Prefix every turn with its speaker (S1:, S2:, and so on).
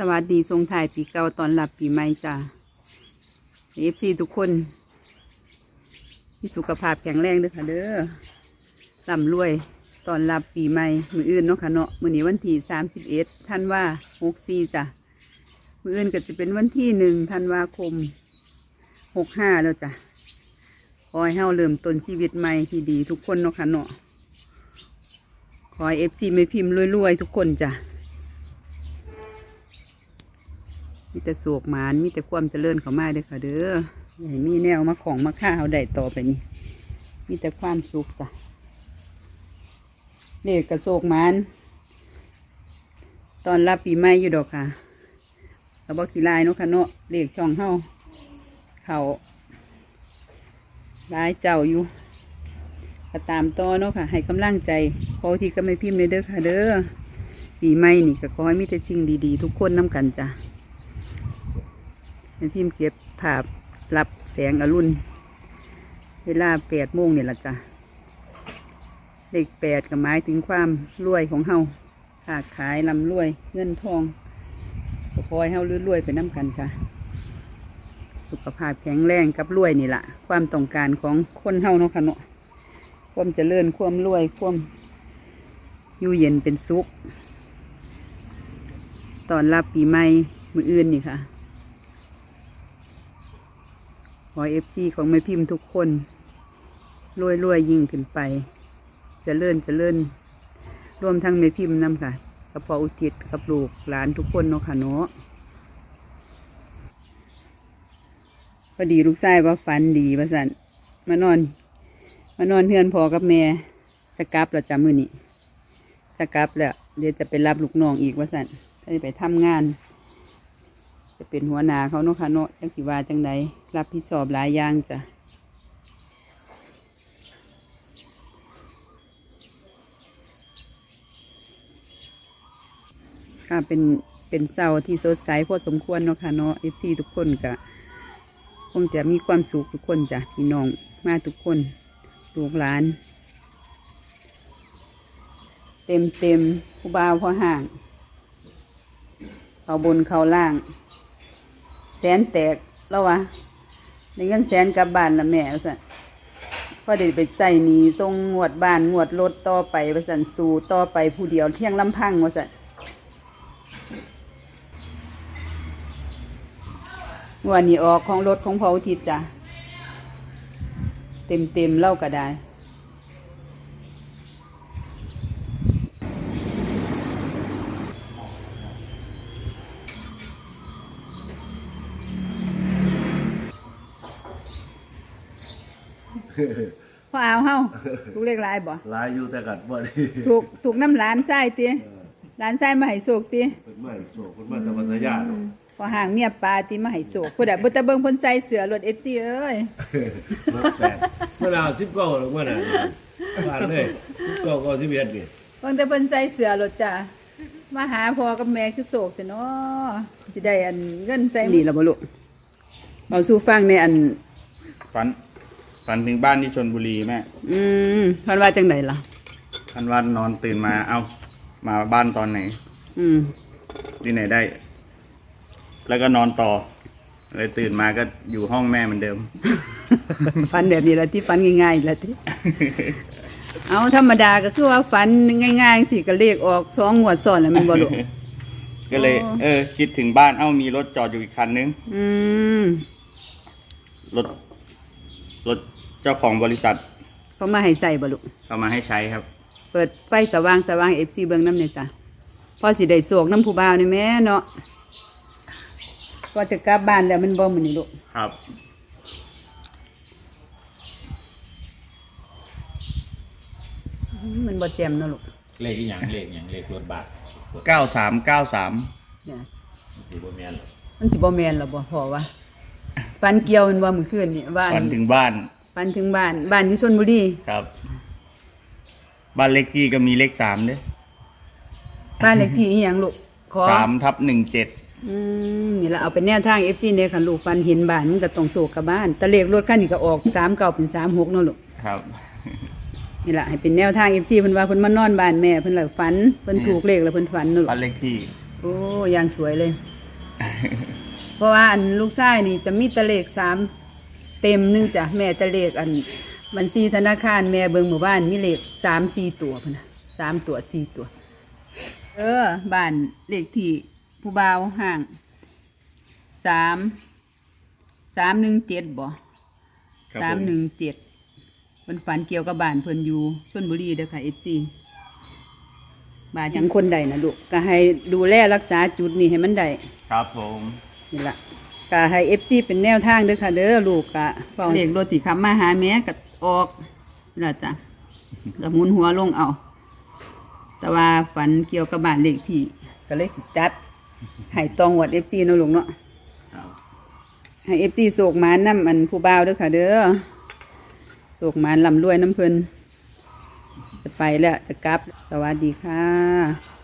S1: สวัสดีทรงถ่ายปีเก่าตอนรับปีใหม่จ้ะเอฟซีทุกคนมีสุขภาพแข็งแรงด้อค่ะเด้อร่ำรวยตอนรับปีใหม่ มืออื่นเนาะค่ะเนาะมือนี้วันที่สามสิบเอ็ดท่านว่าหกสี่จ้ะ มืออื่นก็จะเป็นวันที่หนึ่งธันวาคมหกห้าแล้วจ้ะขอให้เฮาเริ่มต้นชีวิตใหม่ที่ดีทุกคนเนาะค่ะเนาะขอเอฟซีไม่พิมพ์รวยๆทุกคนจ้ะ มีแต่โศกหมานมีแต่ความเจริญเข้ามาเด้อค่ะ เด้ออย่าให้มีแนวมาของมาฆ่าเอาได้ต่อไปนี่มีแต่ความสุขจ้ะเลขกระโศกหมานตอนรับปีใหม่อยู่ดอกค่ะเราบอกขี่ลายเนาะค่ะเนาะเลขช่องเฮาเขาร้ายเจ้าอยู่ก็ตามต่อเนาะค่ะ ให้กำลังใจขอที่ก็ไม่พิมพ์เลยเด้อค่ะ เด้อปีใหม่นี่ก็ขอให้มีแต่สิ่งดีๆ ทุกคนน้ำกันจ้ะ แม่พิมพ์เก็บภาพรับแสงอรุณ เวลาแปดโมงเนี่ยละจ้ะเลขแปดก็หมายถึงความรวยของเฮาค้าขายลำรวยเงินทองก็คอยเฮารวยไปน้ำกันค่ะ สุขภาพแข็งแรงกับรวยนี่แหละความต้องการของคนเฮาเนาะค่ะเนาะความเจริญความรวยความอยู่เย็นเป็นสุขตอนรับปีใหม่มืออื่นนี่ค่ะ ข อเอฟซีของไม่พิมพ์ทุกคนรวยรวยยิ่งขึ้นไปจะเลื่อนจะเลื่อนรวมทั้งไม่พิมพ์นำค่ะกับพออุทิศกับลูกหลานทุกคนเนาะค่ะเนาะพอดีลูกชายว่าฝันดีว่าสันมานอน มานอนเฮือนพอกับแม่จะกลับแล้วจ้ะมือนี้จะกลับแล้วเดี๋ยวจะไปรับลูกน้องอีกว่าสันจะไปทำงาน จะเป็นหัวหน้าเขาเนาะค่ะเนาะจังสิว่าจังใดรับผิดชอบหลายอย่างจ้ะค่ะเป็นเป็นเสาที่สดใสพอสมควรเนาะค่ะเนาะเอฟซีทุกคนก็คงจะมีความสุขทุกคนจ้ะพี่น้องมาทุกคนลูกหลาน เต็มเต็มผู้บ่าวพอห่าง เขาบนเขาล่าง แสนแตกแล้ววะในเงินแสนกลับบ้านละแม่สันพอได้ไปใส่หนีส่งงวดบ้านงวดรถต่อไปว่าสันสู่ต่อไปผู้เดียวเที่ยงลำพังว่าสันงวดนี้ออกของรถของพออุทิศจ้ะเต็มเต็มเล่าก็ได้ พอเอาเฮาถูกเลขหลายบ่
S2: หลายอยู่แต่กัดบ่ได้
S1: ถูกถูกน้ำหลานไส้ตีหลานไส้มาให้โศกตี
S2: เพิ่นมาโศกเพิ่นมาตะวันตะยาน
S1: พอห่างเมียปลาตีมาให้โศกผู้ใดบ่ตะเบิ่งเพิ่นใส่เสื้อรถ FC เอ้ย
S2: เมื่อแปดเมื่อ nào10 ก้าหรือเมื่อน่ะผ่านเลย10ก้าก็11นี่
S1: เบิ่งแต่เพิ่นใส่เสื้อรถจ้ะมาหาพ่อกับแม่คือโศกแต่เนาะสิได้อันเงินใส่นี่ล่ะบ่ลูกเอาสู่ฟังในอัน
S3: ฝัน ฝันถึงบ้านที่ชนบุรีแม่
S1: อืมเพิ่นว่าจังไดล่ะ
S3: ท่านว่านอนตื่นมา เอ้ามาบ้านตอนไหน
S1: อืม
S3: ที่ไหนได้ แล้วก็นอนต่อ เลยตื่นมาก็อยู่ห้องแม่เหมือนเดิม
S1: ฝันแบบนี้ล่ะที่ฝันง่ายๆล่ะที่ เอาธรรมดาก็คือว่าฝันง่ายๆสิก็เลขออกสองงวดซ้อนแล้วแมันบ่ลูก
S3: ก็เลย
S1: อ๋อ
S3: เออ คิดถึงบ้านเอ้ามีรถจอดอยู่อีกคันนึง
S1: อืม
S3: รถรถเจ้าของบริษัท
S1: เขามาให้ใส่บ่ลูก
S3: เอามาให้ใช้ครับ
S1: เปิดไฟสว่างสว่างเอฟซีเบิ้งน้ำเนี่ยจ้ะพอสิได้โศกน้ำผู้บ่าวนี่แม่เนาะก็จะกลับบ้านแล้วมันบ่มันนี่ลูก
S3: ครับ
S1: อืมมันบ่แจ่มเนาะลูก
S4: เลขอีหยังเลขอีหยังเลขรถบัส
S3: เก้าสามเก้าสาม
S1: เนี่ย
S4: อยู่บ่แม่นหรอก
S1: มันสิบ่แม่นหรอบ่พอวะปันเกี่ยวมันว่ามื้อคืนนี่ว่า
S3: ฝันถึงบ้าน
S1: ปันถึงบ้านบ้านอยู่ชลบุรี
S3: ครับ บ้านเลขที่ก็มีเลขสามเด้
S1: บ้านเลขที่อีหยังลูกขอ
S3: สามทับหนึ่งเจ็ด
S1: อืมนี่ละเอาเป็นแนวทาง FC เนี่ยค่ะลูกฟันเห็นบ้านมันก็ต้องโศกกับบ้านแตะเลขรถคันนี้ก็ออก3เก่าเป็น36เนาะลูก
S3: ครับ
S1: นี่แหละให้เป็นแนวทางเอฟซีเพิ่นว่าเพิ่นมานอนบ้านแม่เพิ่นเลยฝันเพิ่นถูกเลขแล้วเพิ่นฝันนู่น
S3: บ้านเลขที่
S1: โอ้อ้ยางสวยเลย เพราะว่าอันลูกชายนี่จะมีแตะเลขสาม เต็มหนึงจ้ะแม่แตะเลขอันบัญชีธนาคารแม่เบิงหมู่บ้านมีเลขสามสี่ตัวพุ่นนะสามตัวสี่ตัว เออบ้านเลขที่ผู้บ่าวห่างสามสามหนึ่งเจ็ดบ่
S3: ครับ
S1: สาม
S3: ผ
S1: หนึ่งเจ็ดเพิ่นฝันเกี่ยวกับบ้านเพิ่นอยู่ชลบุรีเด้อค่ะเอฟซีบ้านยังคนใดนะลูกก็ให้ดูแลรักษาจุดนี้ให้มันได้
S3: ครับผม
S1: นี่ละ ก็ให้เอฟซีเป็นแนวทางเด้อค่ะ เด้อลูกกะเฝ้าเด็กรติขับมาหาแม่ก็ออกนี่ล่ะจ้ะก็หมุนหัวลงเอา แต่ว่าฝันเกี่ยวกับบ้านเลขที่ ก็เลยสิจัดให้ตองวดเอฟซีเนาะลูกเนาะให้เอฟซีโศกมานน้ำอันผู้บ่าวเด้อค่ะ เด้อโศกมานลำรวยน้ำเพิ่นจะไปแล้วจะกลับ สวัสดีค่ะ